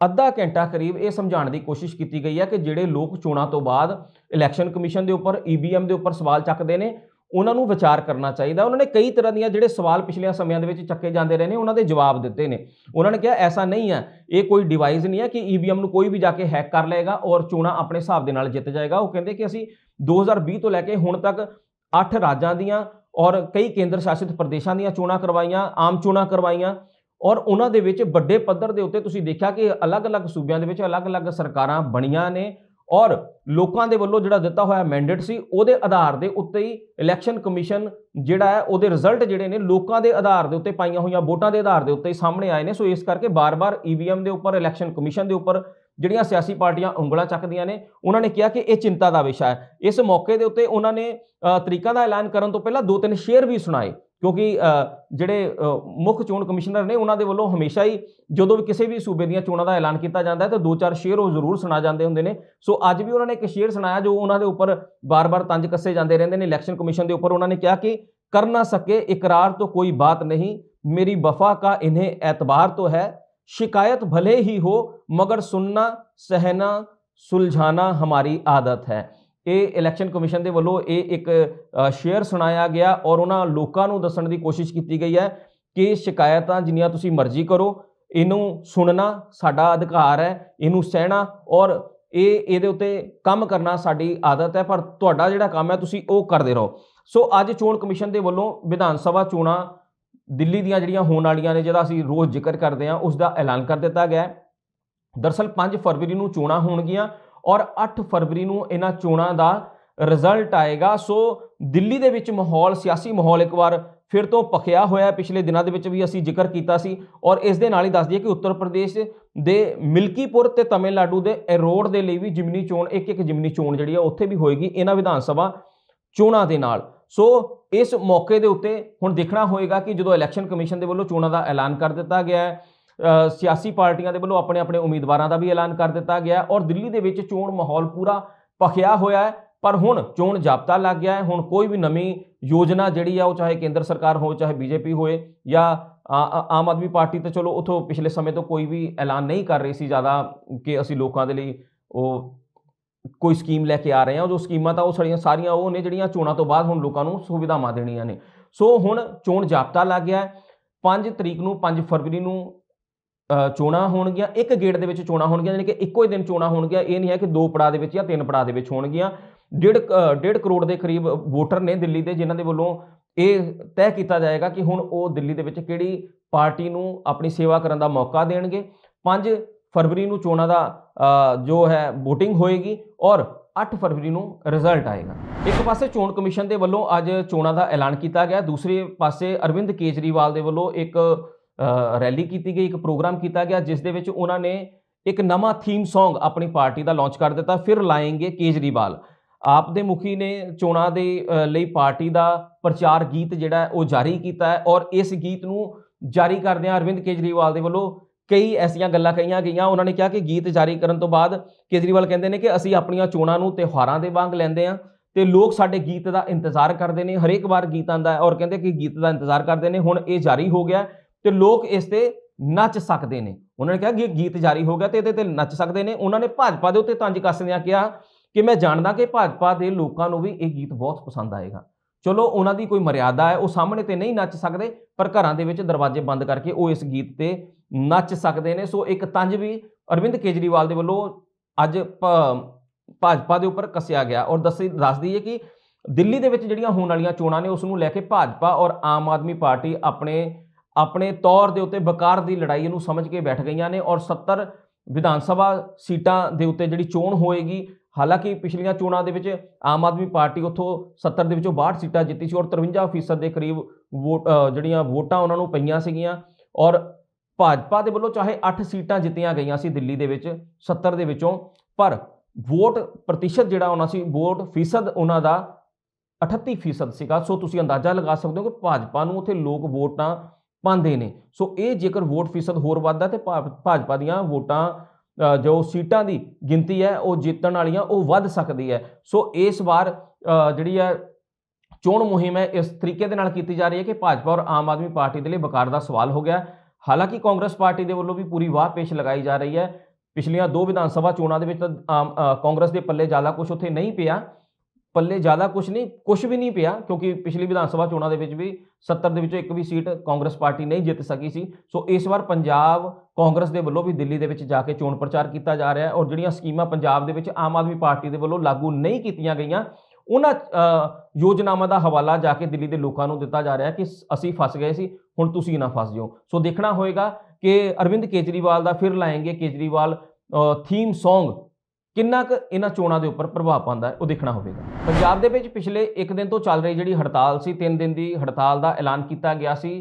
ਅੱਧਾ ਘੰਟਾ ਕਰੀਬ ਇਹ ਸਮਝਾਉਣ ਦੀ ਕੋਸ਼ਿਸ਼ ਕੀਤੀ ਗਈ ਹੈ ਕਿ ਜਿਹੜੇ ਲੋਕ ਚੋਣਾਂ ਤੋਂ ਬਾਅਦ ਇਲੈਕਸ਼ਨ ਕਮਿਸ਼ਨ ਦੇ ਉੱਪਰ ਈਵੀਐਮ ਦੇ ਉੱਪਰ ਸਵਾਲ ਚੱਕਦੇ ਨੇ ਉਹਨਾਂ ਨੂੰ ਵਿਚਾਰ ਕਰਨਾ ਚਾਹੀਦਾ। ਉਹਨਾਂ ਨੇ ਕਈ ਤਰ੍ਹਾਂ ਦੀਆਂ ਜਿਹੜੇ ਸਵਾਲ ਪਿਛਲੇ ਸਮਿਆਂ ਦੇ ਵਿੱਚ ਚੱਕੇ ਜਾਂਦੇ ਰਹੇ ਨੇ, ਉਹਨਾਂ ਦੇ ਜਵਾਬ ਦਿੱਤੇ ਨੇ। ਉਹਨਾਂ ਨੇ ਕਿਹਾ, ਐਸਾ ਨਹੀਂ ਹੈ। ਇਹ ਕੋਈ ਡਿਵਾਈਸ ਨਹੀਂ ਹੈ ਕਿ ਈਵੀਐਮ ਨੂੰ ਕੋਈ ਵੀ ਜਾ ਕੇ ਹੈਕ ਕਰ ਲਏਗਾ ਔਰ ਚੋਣਾਂ ਆਪਣੇ ਹਿਸਾਬ ਦੇ ਨਾਲ ਜਿੱਤ ਜਾਏਗਾ। ਉਹ ਕਹਿੰਦੇ ਕਿ ਅਸੀਂ 2020 ਤੋਂ ਲੈ ਕੇ ਹੁਣ ਤੱਕ 8 ਰਾਜਾਂ ਦੀਆਂ ਔਰ ਕਈ ਕੇਂਦਰ ਸ਼ਾਸਿਤ ਪ੍ਰਦੇਸ਼ਾਂ ਦੀਆਂ ਚੋਣਾਂ ਕਰਵਾਈਆਂ, ਆਮ ਚੋਣਾਂ ਕਰਵਾਈਆਂ ਔਰ ਉਹਨਾਂ ਦੇ ਵਿੱਚ ਵੱਡੇ ਪੱਧਰ ਦੇ ਉੱਤੇ ਤੁਸੀਂ ਦੇਖਿਆ ਕਿ ਅਲੱਗ-ਅਲੱਗ ਸੂਬਿਆਂ ਦੇ ਵਿੱਚ ਅਲੱਗ-ਅਲੱਗ ਸਰਕਾਰਾਂ ਬਣੀਆਂ ਨੇ। ਔਰ ਲੋਕਾਂ ਦੇ ਵੱਲੋਂ ਜਿਹੜਾ ਦਿੱਤਾ ਹੋਇਆ ਮੈਂਡੇਟ ਸੀ ਉਹਦੇ ਆਧਾਰ ਦੇ ਉੱਤੇ ਹੀ ਇਲੈਕਸ਼ਨ ਕਮਿਸ਼ਨ ਜਿਹੜਾ ਹੈ ਉਹਦੇ ਰਿਜ਼ਲਟ ਜਿਹੜੇ ਨੇ ਲੋਕਾਂ ਦੇ ਆਧਾਰ ਦੇ ਉੱਤੇ ਪਾਈਆਂ ਹੋਈਆਂ ਵੋਟਾਂ ਦੇ ਆਧਾਰ ਦੇ ਉੱਤੇ ਹੀ ਸਾਹਮਣੇ ਆਏ ਨੇ। ਸੋ ਇਸ ਕਰਕੇ ਬਾਰ-ਬਾਰ ਈਵੀਐਮ ਦੇ ਉੱਪਰ ਇਲੈਕਸ਼ਨ ਕਮਿਸ਼ਨ ਦੇ ਉੱਪਰ ਜਿਹੜੀਆਂ ਸਿਆਸੀ ਪਾਰਟੀਆਂ ਉਂਗਲਾਂ ਚੱਕਦੀਆਂ ਨੇ ਉਹਨਾਂ ਨੇ ਕਿਹਾ ਕਿ ਇਹ ਚਿੰਤਾ ਦਾ ਵਿਸ਼ਾ ਹੈ। ਇਸ ਮੌਕੇ ਦੇ ਉੱਤੇ ਉਹਨਾਂ ਨੇ ਅ, ਤਰੀਕਾਂ ਦਾ ਐਲਾਨ ਕਰਨ ਤੋਂ ਪਹਿਲਾਂ ਦੋ ਤਿੰਨ ਸ਼ੇਅਰ ਵੀ ਸੁਣਾਏ। ਕਿਉਂਕਿ ਜਿਹੜੇ ਮੁੱਖ ਚੋਣ ਕਮਿਸ਼ਨਰ ਨੇ ਉਹਨਾਂ ਦੇ ਵੱਲੋਂ ਹਮੇਸ਼ਾ ਹੀ ਜਦੋਂ ਵੀ ਕਿਸੇ ਵੀ ਸੂਬੇ ਦੀਆਂ ਚੋਣਾਂ ਦਾ ਐਲਾਨ ਕੀਤਾ ਜਾਂਦਾ ਹੈ ਤਾਂ ਦੋ ਚਾਰ ਸ਼ੇਰ ਉਹ ਜ਼ਰੂਰ ਸੁਣਾ ਜਾਂਦੇ ਹੁੰਦੇ ਨੇ। ਸੋ ਅੱਜ ਵੀ ਉਹਨਾਂ ਨੇ ਇੱਕ ਸ਼ੇਰ ਸੁਣਾਇਆ ਜੋ ਉਹਨਾਂ ਦੇ ਉੱਪਰ ਬਾਰ-ਬਾਰ ਤੰਜ ਕੱਸੇ ਜਾਂਦੇ ਰਹਿੰਦੇ ਨੇ। ਇਲੈਕਸ਼ਨ ਕਮਿਸ਼ਨ ਦੇ ਉੱਪਰ ਉਹਨਾਂ ਨੇ ਕਿਹਾ ਕਿ ਕਰ ਨਾ ਸਕੇ, ਇਕਰਾਰ ਤੋਂ ਕੋਈ ਬਾਤ ਨਹੀਂ, ਮੇਰੀ ਵਫਾ ਕਾ ਇਨਹੇ ਐਤਬਾਰ ਤੋਂ ਹੈ। ਸ਼ਿਕਾਇਤ ਭਲੇ ਹੀ ਹੋ, ਮਗਰ ਸੁਣਨਾ, ਸਹਿਣਾ, ਸੁਲਝਾਣਾ ਹਮਾਰੀ ਆਦਤ ਹੈ। ਇਹ ਇਲੈਕਸ਼ਨ ਕਮਿਸ਼ਨ ਦੇ ਵੱਲੋਂ ਇਹ ਇੱਕ ਸ਼ੇਅਰ ਸੁਣਾਇਆ ਗਿਆ ਔਰ ਉਹਨਾਂ ਲੋਕਾਂ ਨੂੰ ਦੱਸਣ ਦੀ ਕੋਸ਼ਿਸ਼ ਕੀਤੀ ਗਈ ਹੈ ਕਿ ਸ਼ਿਕਾਇਤਾਂ ਜਿੰਨੀਆਂ ਤੁਸੀਂ ਮਰਜ਼ੀ ਕਰੋ, ਇਹਨੂੰ ਸੁਣਨਾ ਸਾਡਾ ਅਧਿਕਾਰ ਹੈ, ਇਹਨੂੰ ਸਹਿਣਾ ਔਰ ਇਹ, ਇਹਦੇ ਉੱਤੇ ਕੰਮ ਕਰਨਾ ਸਾਡੀ ਆਦਤ ਹੈ, ਪਰ ਤੁਹਾਡਾ ਜਿਹੜਾ ਕੰਮ ਹੈ ਤੁਸੀਂ ਉਹ ਕਰਦੇ ਰਹੋ। ਸੋ ਅੱਜ ਚੋਣ ਕਮਿਸ਼ਨ ਦੇ ਵੱਲੋਂ ਵਿਧਾਨ ਸਭਾ ਚੋਣਾਂ ਦਿੱਲੀ ਦੀਆਂ ਜਿਹੜੀਆਂ ਹੋਣ ਵਾਲੀਆਂ ਨੇ, ਜਿਹਦਾ ਅਸੀਂ ਰੋਜ਼ ਜ਼ਿਕਰ ਕਰਦੇ ਹਾਂ ਉਸ ਦਾ ਐਲਾਨ ਕਰ ਦਿੱਤਾ ਗਿਆ ਹੈ। ਦਰਸਲ 5 ਫਰਵਰੀ ਨੂੰ ਚੋਣਾਂ ਹੋਣਗੀਆਂ ਔਰ 8 ਫਰਵਰੀ ਨੂੰ ਇਹਨਾਂ ਚੋਣਾਂ ਦਾ ਰਿਜ਼ਲਟ ਆਏਗਾ। ਸੋ ਦਿੱਲੀ ਦੇ ਵਿੱਚ ਮਾਹੌਲ, ਸਿਆਸੀ ਮਾਹੌਲ ਇੱਕ ਵਾਰ ਫਿਰ ਤੋਂ ਪਖਿਆ ਹੋਇਆ ਪਿਛਲੇ ਦਿਨਾਂ ਦੇ ਵਿੱਚ ਵੀ ਅਸੀਂ ਜ਼ਿਕਰ ਕੀਤਾ ਸੀ ਔਰ ਇਸ ਦੇ ਨਾਲ ਹੀ ਦੱਸ ਦਈਏ ਕਿ ਉੱਤਰ ਪ੍ਰਦੇਸ਼ ਦੇ ਮਿਲਕੀਪੁਰ ਤੇ ਤਮਿਲਨਾਡੂ ਦੇ ਐਰੋਡ ਦੇ ਲਈ ਵੀ ਜਿਮਨੀ ਚੋਣ ਇੱਕ ਇੱਕ ਜਿਮਨੀ ਚੋਣ ਜਿਹੜੀ ਆ ਉੱਥੇ ਵੀ ਹੋਏਗੀ ਇਹਨਾਂ ਵਿਧਾਨ ਸਭਾ ਚੋਣਾਂ ਦੇ ਨਾਲ। ਸੋ ਇਸ ਮੌਕੇ ਦੇ ਉੱਤੇ ਹੁਣ ਦੇਖਣਾ ਹੋਏਗਾ ਕਿ ਜਦੋਂ ਇਲੈਕਸ਼ਨ ਕਮਿਸ਼ਨ ਦੇ ਵੱਲੋਂ ਚੋਣਾਂ ਦਾ ਐਲਾਨ ਕਰ ਦਿੱਤਾ ਗਿਆ ਹੈ ਸਿਆਸੀ ਪਾਰਟੀਆਂ ਦੇ ਵੱਲੋਂ ਆਪਣੇ ਆਪਣੇ ਉਮੀਦਵਾਰਾਂ ਦਾ ਵੀ ਐਲਾਨ ਕਰ ਦਿੱਤਾ ਗਿਆ ਔਰ ਦਿੱਲੀ ਦੇ ਵਿੱਚ ਚੋਣ ਮਾਹੌਲ ਪੂਰਾ ਪਖਿਆ ਹੋਇਆ ਹੈ, ਪਰ ਹੁਣ ਚੋਣ ਜਾਬਤਾ ਲੱਗ ਗਿਆ ਹੈ। ਹੁਣ ਕੋਈ ਵੀ ਨਵੀਂ ਯੋਜਨਾ ਜਿਹੜੀ ਆ, ਉਹ ਚਾਹੇ ਕੇਂਦਰ ਸਰਕਾਰ ਹੋਵੇ, ਚਾਹੇ ਬੀਜੇਪੀ ਹੋਏ ਜਾਂ ਆਮ ਆਦਮੀ ਪਾਰਟੀ ਤੇ ਚਲੋ ਉਥੋਂ ਪਿਛਲੇ ਸਮੇਂ ਤੋਂ ਕੋਈ ਵੀ ਐਲਾਨ ਨਹੀਂ ਕਰ ਰਹੀ ਸੀ। ਜ਼ਿਆਦਾ ਕਿ ਅਸੀਂ ਲੋਕਾਂ ਦੇ ਲਈ ਉਹ ਕੋਈ ਸਕੀਮ ਲੈ ਕੇ ਆ ਰਹੇ ਹਾਂ, ਜੋ ਸਕੀਮਾਂ ਤਾਂ ਉਹ ਸਾਰੀਆਂ ਸਾਰੀਆਂ ਉਹ ਨੇ ਜਿਹੜੀਆਂ ਚੋਣਾਂ ਤੋਂ ਬਾਅਦ ਹੁਣ ਲੋਕਾਂ ਨੂੰ ਸੁਵਿਧਾਵਾਂ ਦੇਣੀਆਂ ਨੇ। ਸੋ ਹੁਣ ਚੋਣ ਜਾਬਤਾ ਲੱਗ ਗਿਆ ਹੈ। 5 ਤਰੀਕ ਨੂੰ 5 ਫਰਵਰੀ ਨੂੰ ਚੋਣਾਂ ਹੋਣਗੀਆਂ, ਇੱਕ ਗੇਟ ਦੇ ਵਿੱਚ ਚੋਣਾਂ ਹੋਣਗੀਆਂ, ਯਾਨੀ ਕਿ ਇੱਕੋ ਹੀ ਦਿਨ ਚੋਣਾਂ ਹੋਣਗੀਆਂ। ਇਹ ਨਹੀਂ ਹੈ ਕਿ ਦੋ ਪੜਾਅ ਦੇ ਵਿੱਚ ਜਾਂ ਤਿੰਨ ਪੜਾਅ ਦੇ ਵਿੱਚ ਹੋਣਗੀਆਂ। ਡੇਢ ਡੇਢ ਕਰੋੜ ਦੇ ਕਰੀਬ ਵੋਟਰ ਨੇ ਦਿੱਲੀ ਦੇ, ਜਿਨ੍ਹਾਂ ਦੇ ਵੱਲੋਂ ਇਹ ਤੈਅ ਕੀਤਾ ਜਾਏਗਾ ਕਿ ਹੁਣ ਉਹ ਦਿੱਲੀ ਦੇ ਵਿੱਚ ਕਿਹੜੀ ਪਾਰਟੀ ਨੂੰ ਆਪਣੀ ਸੇਵਾ ਕਰਨ ਦਾ ਮੌਕਾ ਦੇਣਗੇ। 5 ਫਰਵਰੀ ਨੂੰ ਚੋਣਾਂ ਦਾ ਜੋ ਹੈ VOTING ਹੋਏਗੀ ਔਰ 8 ਫਰਵਰੀ ਨੂੰ ਰਿਜ਼ਲਟ ਆਏਗਾ। ਇੱਕ ਪਾਸੇ ਚੋਣ ਕਮਿਸ਼ਨ ਦੇ ਵੱਲੋਂ ਅੱਜ ਚੋਣਾਂ ਦਾ ਐਲਾਨ ਕੀਤਾ ਗਿਆ। ਦੂਸਰੇ ਪਾਸੇ ਅਰਵਿੰਦ ਕੇਜਰੀਵਾਲ ਦੇ ਵੱਲੋਂ ਇੱਕ ਰੈਲੀ ਕੀਤੀ ਗਈ, ਇੱਕ ਪ੍ਰੋਗਰਾਮ ਕੀਤਾ ਗਿਆ, ਜਿਸ ਦੇ ਵਿੱਚ ਉਹਨਾਂ ਨੇ ਇੱਕ ਨਵਾਂ ਥੀਮ Song ਆਪਣੀ ਪਾਰਟੀ ਦਾ ਲਾਂਚ ਕਰ ਦਿੱਤਾ, ਫਿਰ ਲਾਏਂਗੇ ਕੇਜਰੀਵਾਲ। ਆਪ ਦੇ ਮੁਖੀ ਨੇ ਚੋਣਾਂ ਦੇ ਲਈ ਪਾਰਟੀ ਦਾ ਪ੍ਰਚਾਰ ਗੀਤ ਜਿਹੜਾ ਉਹ ਜਾਰੀ ਕੀਤਾ ਹੈ ਔਰ ਇਸ ਗੀਤ ਨੂੰ ਜਾਰੀ ਕਰਦਿਆਂ ਅਰਵਿੰਦ ਕੇਜਰੀਵਾਲ ਦੇ ਵੱਲੋਂ ਕਈ ਐਸੀਆਂ ਗੱਲਾਂ ਕਹੀਆਂ ਗਈਆਂ। ਉਹਨਾਂ ਨੇ ਕਿਹਾ ਕਿ ਗੀਤ ਜਾਰੀ ਕਰਨ ਤੋਂ ਬਾਅਦ ਕੇਜਰੀਵਾਲ ਕਹਿੰਦੇ ਨੇ ਕਿ ਅਸੀਂ ਆਪਣੀਆਂ ਚੋਣਾਂ ਨੂੰ ਤਿਉਹਾਰਾਂ ਦੇ ਵਾਂਗ ਲੈਂਦੇ ਹਾਂ ਤੇ ਲੋਕ ਸਾਡੇ ਗੀਤ ਦਾ ਇੰਤਜ਼ਾਰ ਕਰਦੇ ਨੇ, ਹਰੇਕ ਵਾਰ ਗੀਤ ਆਂਦਾ ਹੈ ਔਰ ਕਹਿੰਦੇ ਕਿ ਗੀਤ ਦਾ ਇੰਤਜ਼ਾਰ ਕਰਦੇ ਨੇ। ਹੁਣ ਇਹ ਜਾਰੀ ਹੋ ਗਿਆ। ਤੇ ਲੋਕ ਇਸ ਤੇ ਨੱਚ ਸਕਦੇ ਨੇ। ਉਹਨਾਂ ਨੇ ਕਿਹਾ ਕਿ ਇਹ ਗੀਤ ਜਾਰੀ ਹੋ ਗਿਆ ਤੇ ਇਹਦੇ ਤੇ ਨੱਚ ਸਕਦੇ ਨੇ। ਉਹਨਾਂ ਨੇ ਭਾਜਪਾ ਦੇ ਉੱਤੇ ਤੰਜ ਕੱਸਦਿਆਂ ਕਿਹਾ ਕਿ ਮੈਂ ਜਾਣਦਾ ਕਿ ਭਾਜਪਾ ਦੇ ਲੋਕਾਂ ਨੂੰ ਵੀ ਇਹ ਗੀਤ ਬਹੁਤ ਪਸੰਦ ਆਏਗਾ। ਚਲੋ, ਉਹਨਾਂ ਦੀ ਕੋਈ ਮਰਿਆਦਾ ਹੈ, ਉਹ ਸਾਹਮਣੇ ਤੇ ਨਹੀਂ ਨੱਚ ਸਕਦੇ, ਪਰ ਘਰਾਂ ਦੇ ਵਿੱਚ ਦਰਵਾਜ਼ੇ ਬੰਦ ਕਰਕੇ ਉਹ ਇਸ ਗੀਤ ਤੇ ਨੱਚ ਸਕਦੇ ਨੇ। ਸੋ ਇੱਕ ਤੰਜ ਵੀ ਅਰਵਿੰਦ ਕੇਜਰੀਵਾਲ ਦੇ ਵੱਲੋਂ ਅੱਜ ਭ- ਭਾਜਪਾ ਦੇ ਉੱਪਰ ਕੱਸਿਆ ਗਿਆ। ਔਰ ਦੱਸੀ, ਦੱਸ ਦਈਏ ਕਿ ਦਿੱਲੀ ਦੇ ਵਿੱਚ ਜਿਹੜੀਆਂ ਹੋਣ ਵਾਲੀਆਂ ਚੋਣਾਂ ਨੇ, ਉਸ ਨੂੰ ਲੈ ਕੇ ਭਾਜਪਾ ਔਰ ਆਮ ਆਦਮੀ ਪਾਰਟੀ ਆਪਣੇ ਆਪਣੇ ਤੌਰ ਦੇ ਉੱਤੇ ਬਕਾਰ ਦੀ ਲੜਾਈ ਨੂੰ ਸਮਝ ਕੇ ਬੈਠ ਗਈਆਂ ਨੇ ਔਰ 70 ਵਿਧਾਨ ਸਭਾ ਸੀਟਾਂ ਦੇ ਉੱਤੇ ਜਿਹੜੀ ਚੋਣ ਹੋਏਗੀ, ਹਾਲਾਂਕਿ ਪਿਛਲੀਆਂ ਚੋਣਾਂ ਦੇ ਵਿੱਚ ਆਮ ਆਦਮੀ ਪਾਰਟੀ ਉੱਥੋਂ 70 ਦੇ ਵਿੱਚੋਂ 62 ਸੀਟਾਂ ਜਿੱਤੀ ਸੀ ਔਰ 53% ਦੇ ਕਰੀਬ ਵੋਟ ਜਿਹੜੀਆਂ ਵੋਟਾਂ ਉਹਨਾਂ ਨੂੰ ਪਈਆਂ ਸੀਗੀਆਂ ਔਰ ਭਾਜਪਾ ਦੇ ਵੱਲੋਂ ਚਾਹੇ 8 ਸੀਟਾਂ ਜਿੱਤੀਆਂ ਗਈਆਂ ਸੀ ਦਿੱਲੀ ਦੇ ਵਿੱਚ 70 ਦੇ ਵਿੱਚੋਂ, ਪਰ ਵੋਟ ਪ੍ਰਤੀਸ਼ਤ ਜਿਹੜਾ ਉਹਨਾਂ ਸੀ, ਵੋਟ ਫੀਸਦ ਉਹਨਾਂ ਦਾ 38% ਸੀਗਾ, ਸੋ ਤੁਸੀਂ ਅੰਦਾਜ਼ਾ ਲਗਾ ਸਕਦੇ ਹੋ ਕਿ ਭਾਜਪਾ ਨੂੰ ਉੱਥੇ ਲੋਕ ਵੋਟਾਂ ਪਾਉਂਦੇ ਨੇ। ਸੋ ਇਹ ਜੇਕਰ ਵੋਟ ਫੀਸਦ ਹੋਰ ਵੱਧਦਾ ਤੇ ਭਾ- ਭਾਜਪਾ ਦੀਆਂ ਵੋਟਾਂ ਜੋ ਸੀਟਾਂ ਦੀ ਗਿਣਤੀ ਹੈ, ਉਹ ਜਿੱਤਣ ਵਾਲੀਆਂ, ਉਹ ਵੱਧ ਸਕਦੀ ਹੈ। ਸੋ ਇਸ ਵਾਰ ਜਿਹੜੀ ਹੈ, ਚੋਣ ਮੁਹਿੰਮ ਹੈ, ਇਸ ਤਰੀਕੇ ਦੇ ਨਾਲ ਕੀਤੀ ਜਾ ਰਹੀ ਹੈ ਕਿ ਭਾਜਪਾ ਔਰ ਆਮ ਆਦਮੀ ਪਾਰਟੀ ਦੇ ਲਈ ਵਕਾਰ ਦਾ ਸਵਾਲ ਹੋ ਗਿਆ। ਹਾਲਾਂਕਿ ਕਾਂਗਰਸ ਪਾਰਟੀ ਦੇ ਵੱਲੋਂ ਵੀ ਪੂਰੀ ਵਾਹ ਪੇਸ਼ ਲਗਾਈ ਜਾ ਰਹੀ ਹੈ। ਪਿਛਲੀਆਂ ਦੋ ਵਿਧਾਨ ਸਭਾ ਚੋਣਾਂ ਦੇ ਵਿੱਚ ਤਾਂ ਆਮ ਕਾਂਗਰਸ ਦੇ ਪੱਲੇ ਜ਼ਿਆਦਾ ਕੁਝ ਉੱਥੇ ਨਹੀਂ ਪਿਆ। ਪੱਲੇ ਜ਼ਿਆਦਾ ਕੁਝ ਨਹੀਂ ਕੁਝ ਵੀ ਨਹੀਂ ਪਿਆ, ਕਿਉਂਕਿ ਪਿਛਲੀ ਵਿਧਾਨ ਸਭਾ ਚੋਣਾਂ ਦੇ ਵਿੱਚ ਵੀ 70 ਦੇ ਵਿੱਚੋਂ ਇੱਕ ਵੀ ਸੀਟ ਕਾਂਗਰਸ ਪਾਰਟੀ ਨਹੀਂ ਜਿੱਤ ਸਕੀ ਸੀ। ਸੋ ਇਸ ਵਾਰ ਪੰਜਾਬ ਕਾਂਗਰਸ ਦੇ ਵੱਲੋਂ ਵੀ ਦਿੱਲੀ ਦੇ ਵਿੱਚ ਜਾ ਕੇ ਚੋਣ ਪ੍ਰਚਾਰ ਕੀਤਾ ਜਾ ਰਿਹਾ ਹੈ ਔਰ ਜਿਹੜੀਆਂ ਸਕੀਮਾਂ ਪੰਜਾਬ ਦੇ ਵਿੱਚ ਆਮ ਆਦਮੀ ਪਾਰਟੀ ਦੇ ਵੱਲੋਂ ਲਾਗੂ ਨਹੀਂ ਕੀਤੀਆਂ ਗਈਆਂ, ਉਹਨਾਂ ਯੋਜਨਾਵਾਂ ਦਾ ਹਵਾਲਾ ਜਾ ਕੇ ਦਿੱਲੀ ਦੇ ਲੋਕਾਂ ਨੂੰ ਦਿੱਤਾ ਜਾ ਰਿਹਾ ਹੈ ਕਿ ਅਸੀਂ ਫਸ ਗਏ ਸੀ, ਹੁਣ ਤੁਸੀਂ ਨਾ ਫਸ ਜਿਓ। ਸੋ ਦੇਖਣਾ ਹੋਏਗਾ ਕਿ ਅਰਵਿੰਦ ਕੇਜਰੀਵਾਲ ਦਾ ਫਿਰ ਲਾਏਗੇ ਕੇਜਰੀਵਾਲ ਥੀਮ Song ਕਿੰਨਾ ਕੁ ਇਹਨਾਂ ਚੋਣਾਂ ਦੇ ਉੱਪਰ ਪ੍ਰਭਾਵ ਪਾਉਂਦਾ ਉਹ ਦੇਖਣਾ ਹੋਵੇਗਾ। ਪੰਜਾਬ ਦੇ ਵਿੱਚ ਪਿਛਲੇ ਇੱਕ ਦਿਨ ਤੋਂ ਚੱਲ ਰਹੀ ਜਿਹੜੀ ਹੜਤਾਲ ਸੀ 3 ਦਿਨ ਦੀ ਹੜਤਾਲ ਦਾ ਐਲਾਨ ਕੀਤਾ ਗਿਆ ਸੀ।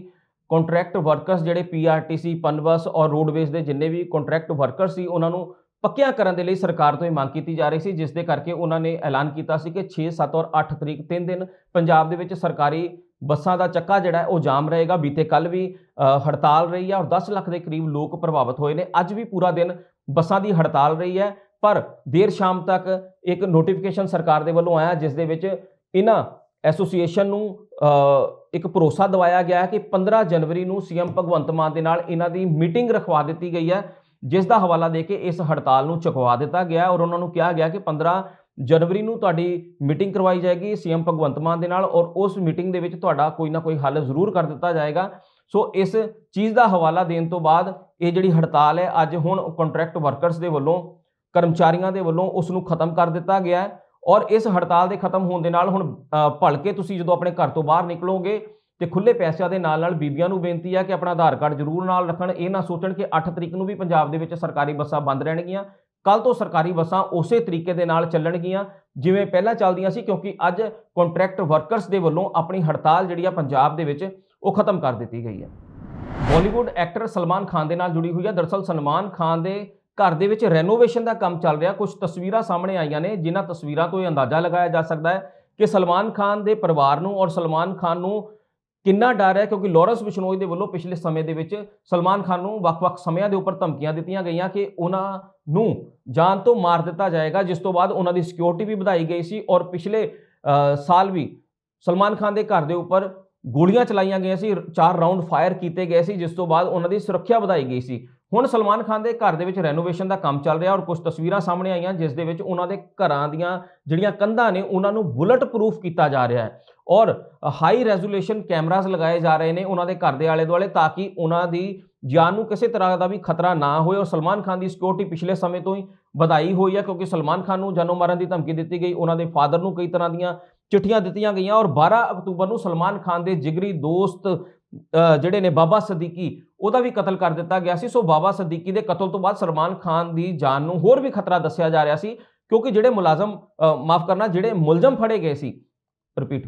ਕੰਟਰੈਕਟ ਵਰਕਰਸ ਜਿਹੜੇ ਪੀਆਰਟੀਸੀ ਪਨਬਸ ਔਰ ਰੋਡਵੇਜ਼ ਦੇ ਜਿੰਨੇ ਵੀ ਕੰਟਰੈਕਟ ਵਰਕਰ ਸੀ, ਉਹਨਾਂ ਨੂੰ ਪੱਕਿਆਂ ਕਰਨ ਦੇ ਲਈ ਸਰਕਾਰ ਤੋਂ ਇਹ ਮੰਗ ਕੀਤੀ ਜਾ ਰਹੀ ਸੀ, ਜਿਸ ਦੇ ਕਰਕੇ ਉਹਨਾਂ ਨੇ ਐਲਾਨ ਕੀਤਾ ਸੀ ਕਿ 6 7 ਔਰ 8 ਤਰੀਕ ਤਿੰਨ ਦਿਨ ਪੰਜਾਬ ਦੇ ਵਿੱਚ ਸਰਕਾਰੀ ਬੱਸਾਂ ਦਾ ਚੱਕਾ ਜਿਹੜਾ, ਉਹ ਜਾਮ ਰਹੇਗਾ। ਬੀਤੇ ਕੱਲ ਵੀ ਹੜਤਾਲ ਰਹੀ ਹੈ ਔਰ 10 ਲੱਖ ਦੇ ਕਰੀਬ ਲੋਕ ਪ੍ਰਭਾਵਿਤ ਹੋਏ ਨੇ। ਅੱਜ ਵੀ ਪੂਰਾ ਦਿਨ ਬੱਸਾਂ ਦੀ ਹੜਤਾਲ ਰਹੀ ਹੈ। ਪਰ ਦੇਰ ਸ਼ਾਮ ਤੱਕ ਇੱਕ ਨੋਟੀਫਿਕੇਸ਼ਨ ਸਰਕਾਰ ਦੇ ਵੱਲੋਂ ਆਇਆ, ਜਿਸ ਦੇ ਵਿੱਚ ਇਹਨਾਂ ਐਸੋਸੀਏਸ਼ਨ ਨੂੰ ਇੱਕ ਭਰੋਸਾ ਦਵਾਇਆ ਗਿਆ ਹੈ ਕਿ 15 ਜਨਵਰੀ ਨੂੰ ਸੀਐਮ ਭਗਵੰਤ ਮਾਨ ਦੇ ਨਾਲ ਇਹਨਾਂ ਦੀ ਮੀਟਿੰਗ ਰਖਵਾ ਦਿੱਤੀ ਗਈ ਹੈ, ਜਿਸ ਦਾ ਹਵਾਲਾ ਦੇ ਕੇ ਇਸ ਹੜਤਾਲ ਨੂੰ ਚੁਕਵਾ ਦਿੱਤਾ ਗਿਆ ਔਰ ਉਹਨਾਂ ਨੂੰ ਕਿਹਾ ਗਿਆ ਕਿ 15 ਜਨਵਰੀ ਨੂੰ ਤੁਹਾਡੀ ਮੀਟਿੰਗ ਕਰਵਾਈ ਜਾਏਗੀ ਸੀਐਮ ਭਗਵੰਤ ਮਾਨ ਦੇ ਨਾਲ ਔਰ ਉਸ ਮੀਟਿੰਗ ਦੇ ਵਿੱਚ ਤੁਹਾਡਾ ਕੋਈ ਨਾ ਕੋਈ ਹੱਲ ਜ਼ਰੂਰ ਕਰ ਦਿੱਤਾ ਜਾਏਗਾ। ਸੋ ਇਸ ਚੀਜ਼ ਦਾ ਹਵਾਲਾ ਦੇਣ ਤੋਂ ਬਾਅਦ ਇਹ ਜਿਹੜੀ ਹੜਤਾਲ ਹੈ, ਅੱਜ ਹੁਣ ਕੰਟਰੈਕਟ ਵਰਕਰਸ ਦੇ ਵੱਲੋਂ ਕਰਮਚਾਰੀਆਂ ਦੇ ਵੱਲੋਂ ਉਸ ਨੂੰ ਖਤਮ ਕਰ ਦਿੱਤਾ ਗਿਆ ਹੈ ਔਰ ਇਸ ਹੜਤਾਲ ਦੇ ਖਤਮ ਹੋਣ ਦੇ ਨਾਲ ਹੁਣ ਭਲਕੇ ਤੁਸੀਂ ਜਦੋਂ ਆਪਣੇ ਘਰ ਤੋਂ ਬਾਹਰ ਨਿਕਲੋਗੇ ਤੇ ਖੁੱਲੇ ਪੈਸਿਆਂ ਦੇ ਨਾਲ ਨਾਲ ਬੀਬੀਆਂ ਨੂੰ ਬੇਨਤੀ ਹੈ ਕਿ ਆਪਣਾ ਆਧਾਰ ਕਾਰਡ ਜ਼ਰੂਰ ਨਾਲ ਰੱਖਣ। ਇਹ ਨਾ ਸੋਚਣ ਕਿ 8 ਤਰੀਕ ਨੂੰ ਵੀ ਪੰਜਾਬ ਦੇ ਵਿੱਚ ਸਰਕਾਰੀ ਬੱਸਾਂ ਬੰਦ ਰਹਿਣਗੀਆਂ। ਕੱਲ ਤੋਂ ਸਰਕਾਰੀ ਬੱਸਾਂ ਉਸੇ ਤਰੀਕੇ ਦੇ ਨਾਲ ਚੱਲਣਗੀਆਂ ਜਿਵੇਂ ਪਹਿਲਾਂ ਚੱਲਦੀਆਂ ਸੀ ਕਿਉਂਕਿ ਅੱਜ ਕੰਟਰੈਕਟ ਵਰਕਰਸ ਦੇ ਵੱਲੋਂ ਆਪਣੀ ਹੜਤਾਲ ਜਿਹੜੀ ਆ ਪੰਜਾਬ ਦੇ ਵਿੱਚ ਉਹ ਖਤਮ ਕਰ ਦਿੱਤੀ ਗਈ ਹੈ। ਬਾਲੀਵੁੱਡ ਐਕਟਰ ਸਲਮਾਨ ਖਾਨ ਦੇ ਨਾਲ ਜੁੜੀ ਹੋਈ ਹੈ। ਦਰਅਸਲ ਸਲਮਾਨ ਖਾਨ ਦੇ ਘਰ ਦੇ ਵਿੱਚ ਰੈਨੋਵੇਸ਼ਨ ਦਾ ਕੰਮ ਚੱਲ ਰਿਹਾ। ਕੁਝ ਤਸਵੀਰਾਂ ਸਾਹਮਣੇ ਆਈਆਂ ਨੇ, ਜਿਨ੍ਹਾਂ ਤਸਵੀਰਾਂ ਤੋਂ ਇਹ ਅੰਦਾਜ਼ਾ ਲਗਾਇਆ ਜਾ ਸਕਦਾ ਹੈ ਕਿ ਸਲਮਾਨ ਖਾਨ ਦੇ ਪਰਿਵਾਰ ਨੂੰ ਔਰ ਸਲਮਾਨ ਖਾਨ ਨੂੰ ਕਿੰਨਾ ਡਰ ਹੈ, ਕਿਉਂਕਿ ਲਾਰੈਂਸ ਬਿਸ਼ਨੋਈ ਦੇ ਵੱਲੋਂ ਪਿਛਲੇ ਸਮੇਂ ਦੇ ਵਿੱਚ ਸਲਮਾਨ ਖਾਨ ਨੂੰ ਵੱਖ-ਵੱਖ ਸਮਿਆਂ ਦੇ ਉੱਪਰ ਧਮਕੀਆਂ ਦਿੱਤੀਆਂ ਗਈਆਂ ਕਿ ਉਹਨਾਂ ਨੂੰ ਜਾਨ ਤੋਂ ਮਾਰ ਦਿੱਤਾ ਜਾਏਗਾ, ਜਿਸ ਤੋਂ ਬਾਅਦ ਉਹਨਾਂ ਦੀ ਸਿਕਿਉਰਿਟੀ ਵੀ ਵਧਾਈ ਗਈ ਸੀ ਔਰ ਪਿਛਲੇ ਸਾਲ ਵੀ ਸਲਮਾਨ ਖਾਨ ਦੇ ਘਰ ਦੇ ਉੱਪਰ ਗੋਲੀਆਂ ਚਲਾਈਆਂ ਗਈਆਂ ਸੀ। ਚਾਰ ਰਾਉਂਡ ਫਾਇਰ ਕੀਤੇ ਗਏ ਸੀ, ਜਿਸ ਤੋਂ ਬਾਅਦ ਉਹਨਾਂ ਦੀ ਸੁਰੱਖਿਆ ਵਧਾਈ ਗਈ ਸੀ। ਹੁਣ ਸਲਮਾਨ ਖਾਨ ਦੇ ਘਰ ਦੇ ਵਿੱਚ ਰੈਨੋਵੇਸ਼ਨ ਦਾ ਕੰਮ ਚੱਲ ਰਿਹਾ ਔਰ ਕੁਝ ਤਸਵੀਰਾਂ ਸਾਹਮਣੇ ਆਈਆਂ, ਜਿਸ ਦੇ ਵਿੱਚ ਉਹਨਾਂ ਦੇ ਘਰਾਂ ਦੀਆਂ ਜਿਹੜੀਆਂ ਕੰਧਾਂ ਨੇ, ਉਹਨਾਂ ਨੂੰ ਬੁਲਟ ਪ੍ਰੂਫ ਕੀਤਾ ਜਾ ਰਿਹਾ ਹੈ ਔਰ ਹਾਈ ਰੈਜ਼ੋਲੂਸ਼ਨ ਕੈਮਰਾਜ਼ ਲਗਾਏ ਜਾ ਰਹੇ ਨੇ ਉਹਨਾਂ ਦੇ ਘਰ ਦੇ ਆਲੇ ਦੁਆਲੇ ਤਾਂ ਕਿ ਉਹਨਾਂ ਦੀ ਜਾਨ ਨੂੰ ਕਿਸੇ ਤਰ੍ਹਾਂ ਦਾ ਵੀ ਖਤਰਾ ਨਾ ਹੋਏ ਔਰ ਸਲਮਾਨ ਖਾਨ ਦੀ ਸਿਕਿਉਰਿਟੀ ਪਿਛਲੇ ਸਮੇਂ ਤੋਂ ਹੀ ਵਧਾਈ ਹੋਈ ਹੈ ਕਿਉਂਕਿ ਸਲਮਾਨ ਖਾਨ ਨੂੰ ਜਾਨੋਂ ਮਾਰਨ ਦੀ ਧਮਕੀ ਦਿੱਤੀ ਗਈ, ਉਹਨਾਂ ਦੇ ਫਾਦਰ ਨੂੰ ਕਈ ਤਰ੍ਹਾਂ ਦੀਆਂ ਚਿੱਠੀਆਂ ਦਿੱਤੀਆਂ ਗਈਆਂ ਔਰ 12 ਅਕਤੂਬਰ ਨੂੰ ਸਲਮਾਨ ਖਾਨ ਦੇ ਜਿਗਰੀ ਦੋਸਤ ਜਿਹੜੇ ਨੇ ਬਾਬਾ ਸਦੀਕੀ ਉਹਦਾ ਵੀ ਕਤਲ ਕਰ ਦਿੱਤਾ ਗਿਆ ਸੀ। ਸੋ ਬਾਬਾ ਸਦੀਕੀ ਦੇ ਕਤਲ ਤੋਂ ਬਾਅਦ ਸਲਮਾਨ ਖਾਨ ਦੀ ਜਾਨ ਨੂੰ ਹੋਰ ਵੀ ਖਤਰਾ ਦੱਸਿਆ ਜਾ ਰਿਹਾ ਸੀ ਕਿਉਂਕਿ ਜਿਹੜੇ ਮੁਲਾਜ਼ਮ ਮਾਫ ਕਰਨਾ, ਜਿਹੜੇ ਮੁਲਜ਼ਮ ਫੜੇ ਗਏ ਸੀ ਰਿਪੀਟ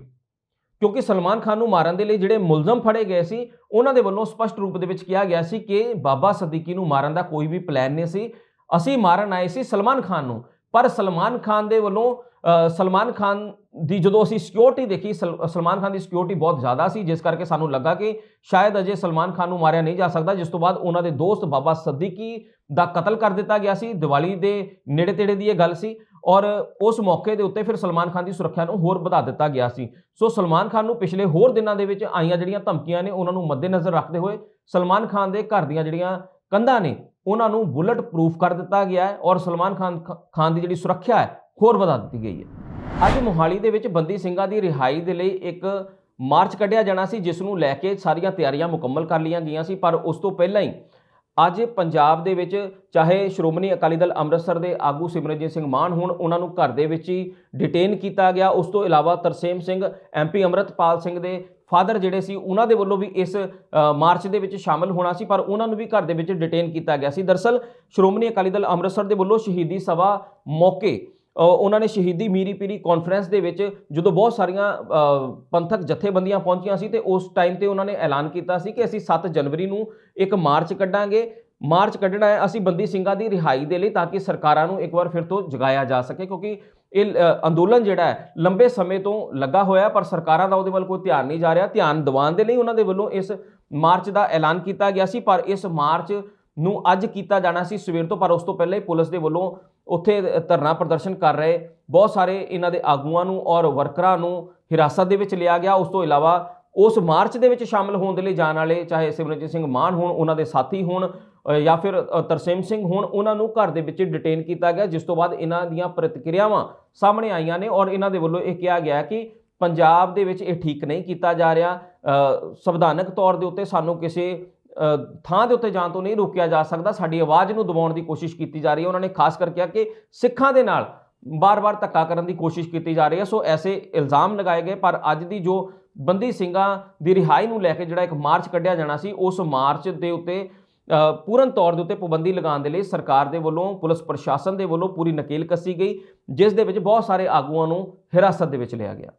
ਕਿਉਂਕਿ ਸਲਮਾਨ ਖਾਨ ਨੂੰ ਮਾਰਨ ਦੇ ਲਈ ਜਿਹੜੇ ਮੁਲਜ਼ਮ ਫੜੇ ਗਏ ਸੀ, ਉਹਨਾਂ ਦੇ ਵੱਲੋਂ ਸਪਸ਼ਟ ਰੂਪ ਦੇ ਵਿੱਚ ਕਿਹਾ ਗਿਆ ਸੀ ਕਿ ਬਾਬਾ ਸਦੀਕੀ ਨੂੰ ਮਾਰਨ ਦਾ ਕੋਈ ਵੀ ਪਲਾਨ ਨਹੀਂ ਸੀ। ਅਸੀਂ ਮਾਰਨ ਆਏ ਸੀ ਸਲਮਾਨ ਖਾਨ ਨੂੰ, ਪਰ ਸਲਮਾਨ ਖਾਨ ਦੇ ਵੱਲੋਂ ਸਲਮਾਨ ਖਾਨ ਦੀ ਜਦੋਂ ਅਸੀਂ ਸਿਕਿਉਰਿਟੀ ਦੇਖੀ, ਸਲ- ਸਲਮਾਨ ਖਾਨ ਦੀ ਸਿਕਿਉਰਿਟੀ ਬਹੁਤ ਜ਼ਿਆਦਾ ਸੀ, ਜਿਸ ਕਰਕੇ ਸਾਨੂੰ ਲੱਗਾ ਕਿ ਸ਼ਾਇਦ ਅਜੇ ਸਲਮਾਨ ਖਾਨ ਨੂੰ ਮਾਰਿਆ ਨਹੀਂ ਜਾ ਸਕਦਾ, ਜਿਸ ਤੋਂ ਬਾਅਦ ਉਹਨਾਂ ਦੇ ਦੋਸਤ ਬਾਬਾ ਸਦੀਕੀ ਦਾ ਕਤਲ ਕਰ ਦਿੱਤਾ ਗਿਆ ਸੀ, ਦੀਵਾਲੀ ਦੇ ਨੇੜੇ ਤੇੜੇ ਦੀ ਇਹ ਗੱਲ ਸੀ, ਔਰ ਉਸ ਮੌਕੇ ਦੇ ਉੱਤੇ ਫਿਰ ਸਲਮਾਨ ਖਾਨ ਦੀ ਸੁਰੱਖਿਆ ਨੂੰ ਹੋਰ ਵਧਾ ਦਿੱਤਾ ਗਿਆ ਸੀ। ਸੋ ਸਲਮਾਨ ਖਾਨ ਨੂੰ ਪਿਛਲੇ ਹੋਰ ਦਿਨਾਂ ਦੇ ਵਿੱਚ ਆਈਆਂ ਜਿਹੜੀਆਂ ਧਮਕੀਆਂ ਨੇ, ਉਹਨਾਂ ਨੂੰ ਮੱਦੇਨਜ਼ਰ ਰੱਖਦੇ ਹੋਏ ਸਲਮਾਨ ਖਾਨ ਦੇ ਘਰ ਦੀਆਂ ਜਿਹੜੀਆਂ ਕੰਧਾਂ ਨੇ, ਉਹਨਾਂ ਨੂੰ ਬੁਲਟ ਪ੍ਰੂਫ ਕਰ ਦਿੱਤਾ ਗਿਆ ਹੈ, ਔਰ ਸਲਮਾਨ ਖਾਨ ਖਾਨ ਦੀ ਜਿਹੜੀ ਸੁਰੱਖਿਆ ਹੈ ਹੋਰ ਵਧਾ ਦਿੱਤੀ ਗਈ ਹੈ। ਅੱਜ ਮੋਹਾਲੀ ਦੇ ਵਿੱਚ ਬੰਦੀ ਸਿੰਘਾਂ ਦੀ ਰਿਹਾਈ ਦੇ ਲਈ ਇੱਕ ਮਾਰਚ ਕੱਢਿਆ ਜਾਣਾ ਸੀ, ਜਿਸ ਨੂੰ ਲੈ ਕੇ ਸਾਰੀਆਂ ਤਿਆਰੀਆਂ ਮੁਕੰਮਲ ਕਰ ਲਈਆਂ ਗਈਆਂ ਸੀ, ਪਰ ਉਸ ਤੋਂ ਪਹਿਲਾਂ ਹੀ ਅੱਜ ਪੰਜਾਬ ਦੇ ਵਿੱਚ ਚਾਹੇ ਸ਼੍ਰੋਮਣੀ ਅਕਾਲੀ ਦਲ ਅੰਮ੍ਰਿਤਸਰ ਦੇ ਆਗੂ ਸਿਮਰਨਜੀਤ ਸਿੰਘ ਮਾਨ ਹੋਣ, ਉਹਨਾਂ ਨੂੰ ਘਰ ਦੇ ਵਿੱਚ ਹੀ ਡਿਟੇਨ ਕੀਤਾ ਗਿਆ। ਉਸ ਤੋਂ ਇਲਾਵਾ ਤਰਸੇਮ ਸਿੰਘ ਐਮਪੀ ਅੰਮ੍ਰਿਤਪਾਲ ਸਿੰਘ ਦੇ ਫਾਦਰ ਜਿਹੜੇ ਸੀ, ਉਹਨਾਂ ਦੇ ਵੱਲੋਂ ਵੀ ਇਸ ਮਾਰਚ ਦੇ ਵਿੱਚ ਸ਼ਾਮਲ ਹੋਣਾ ਸੀ, ਪਰ ਉਹਨਾਂ ਨੂੰ ਵੀ ਘਰ ਦੇ ਵਿੱਚ ਡਿਟੇਨ ਕੀਤਾ ਗਿਆ ਸੀ। ਦਰਸਲ ਸ਼੍ਰੋਮਣੀ ਅਕਾਲੀ ਦਲ ਅੰਮ੍ਰਿਤਸਰ ਦੇ ਵੱਲੋਂ ਸ਼ਹੀਦੀ ਸਭਾ ਮੌਕੇ ਉਹਨਾਂ ਨੇ ਸ਼ਹੀਦੀ ਮੀਰੀ ਪੀਰੀ ਕਾਨਫਰੰਸ ਦੇ ਵਿੱਚ ਜਦੋਂ ਬਹੁਤ ਸਾਰੀਆਂ ਪੰਥਕ ਜਥੇਬੰਦੀਆਂ ਪਹੁੰਚੀਆਂ ਸੀ ਤੇ ਉਸ ਟਾਈਮ ਤੇ ਉਹਨਾਂ ਨੇ ਐਲਾਨ ਕੀਤਾ ਸੀ ਕਿ ਅਸੀਂ 7 ਜਨਵਰੀ ਨੂੰ ਇੱਕ ਮਾਰਚ ਕੱਢਾਂਗੇ। ਮਾਰਚ ਕੱਢਣਾ ਹੈ ਅਸੀਂ ਬੰਦੀ ਸਿੰਘਾਂ ਦੀ ਰਿਹਾਈ ਦੇ ਲਈ ਤਾਂ ਕਿ ਸਰਕਾਰਾਂ ਨੂੰ ਇੱਕ ਵਾਰ ਫਿਰ ਤੋਂ ਜਗਾਇਆ ਜਾ ਸਕੇ ਕਿਉਂਕਿ ਇਹ ਅ, ਅੰਦੋਲਨ ਜਿਹੜਾ ਹੈ ਲੰਬੇ ਸਮੇਂ ਤੋਂ ਲੱਗਾ ਹੋਇਆ ਪਰ ਸਰਕਾਰਾਂ ਦਾ ਉਹਦੇ ਵੱਲ ਕੋਈ ਧਿਆਨ ਨਹੀਂ ਜਾ ਰਿਹਾ। ਧਿਆਨ ਦਿਵਾਉਣ ਦੇ ਲਈ ਉਹਨਾਂ ਦੇ ਵੱਲੋਂ ਇਸ ਮਾਰਚ ਦਾ ਐਲਾਨ ਕੀਤਾ ਗਿਆ ਸੀ ਪਰ ਇਸ ਮਾਰਚ ਨੂੰ ਅੱਜ ਕੀਤਾ ਜਾਣਾ ਸੀ ਸਵੇਰ ਤੋਂ, ਪਰ ਉਸ ਤੋਂ ਪਹਿਲਾਂ ਹੀ ਪੁਲਿਸ ਦੇ ਵੱਲੋਂ ਉੱਥੇ ਧਰਨਾ ਪ੍ਰਦਰਸ਼ਨ ਕਰ ਰਹੇ ਬਹੁਤ ਸਾਰੇ ਇਹਨਾਂ ਦੇ ਆਗੂਆਂ ਨੂੰ ਔਰ ਵਰਕਰਾਂ ਨੂੰ ਹਿਰਾਸਤ ਦੇ ਵਿੱਚ ਲਿਆ ਗਿਆ। ਉਸ ਤੋਂ ਇਲਾਵਾ ਉਸ ਮਾਰਚ ਦੇ ਵਿੱਚ ਸ਼ਾਮਲ ਹੋਣ ਦੇ ਲਈ ਜਾਣ ਵਾਲੇ ਚਾਹੇ ਸਿਮਰਨਜੀਤ ਸਿੰਘ ਮਾਨ ਹੋਣ, ਉਹਨਾਂ ਦੇ ਸਾਥੀ ਹੋਣ ਜਾਂ ਫਿਰ ਤਰਸੇਮ ਸਿੰਘ ਹੋਣ, ਉਹਨਾਂ ਨੂੰ ਘਰ ਦੇ ਵਿੱਚ ਡਿਟੇਨ ਕੀਤਾ ਗਿਆ, ਜਿਸ ਤੋਂ ਬਾਅਦ ਇਹਨਾਂ ਦੀਆਂ ਪ੍ਰਤੀਕਿਰਿਆਵਾਂ ਸਾਹਮਣੇ ਆਈਆਂ ਨੇ ਔਰ ਇਹਨਾਂ ਦੇ ਵੱਲੋਂ ਇਹ ਕਿਹਾ ਗਿਆ ਕਿ ਪੰਜਾਬ ਦੇ ਵਿੱਚ ਇਹ ਠੀਕ ਨਹੀਂ ਕੀਤਾ ਜਾ ਰਿਹਾ। ਸੰਵਿਧਾਨਕ ਤੌਰ ਦੇ ਉੱਤੇ ਸਾਨੂੰ ਕਿਸੇ ਥਾਂ ਦੇ ਉੱਤੇ ਜਾਣ ਤੋਂ ਨਹੀਂ ਰੋਕਿਆ ਜਾ ਸਕਦਾ। ਸਾਡੀ ਆਵਾਜ਼ ਨੂੰ ਦਬਾਉਣ ਦੀ ਕੋਸ਼ਿਸ਼ ਕੀਤੀ ਜਾ ਰਹੀ ਹੈ। ਉਹਨਾਂ ਨੇ ਖਾਸ ਕਰਕੇ ਕਿਹਾ ਕਿ ਸਿੱਖਾਂ ਦੇ ਨਾਲ ਬਾਰ-ਬਾਰ ਧੱਕਾ ਕਰਨ ਦੀ ਕੋਸ਼ਿਸ਼ ਕੀਤੀ ਜਾ ਰਹੀ ਹੈ। ਸੋ ਐਸੇ ਇਲਜ਼ਾਮ ਲਗਾਏ ਗਏ, ਪਰ ਅੱਜ ਦੀ ਜੋ ਬੰਦੀ ਸਿੰਘਾਂ ਦੀ ਰਿਹਾਈ ਨੂੰ ਲੈ ਕੇ ਜਿਹੜਾ ਇੱਕ ਮਾਰਚ ਕੱਢਿਆ ਜਾਣਾ ਸੀ, ਉਸ ਮਾਰਚ ਦੇ ਉੱਤੇ ਪੂਰਨ ਤੌਰ ਦੇ ਉੱਤੇ ਪਾਬੰਦੀ ਲਗਾਉਣ ਦੇ ਲਈ ਸਰਕਾਰ ਦੇ ਵੱਲੋਂ, ਪੁਲਿਸ ਪ੍ਰਸ਼ਾਸਨ ਦੇ ਵੱਲੋਂ ਪੂਰੀ ਨਕੇਲ ਕੱਸੀ ਗਈ, ਜਿਸ ਦੇ ਵਿੱਚ ਬਹੁਤ ਸਾਰੇ ਆਗੂਆਂ ਨੂੰ ਹਿਰਾਸਤ ਦੇ ਵਿੱਚ ਲਿਆ ਗਿਆ।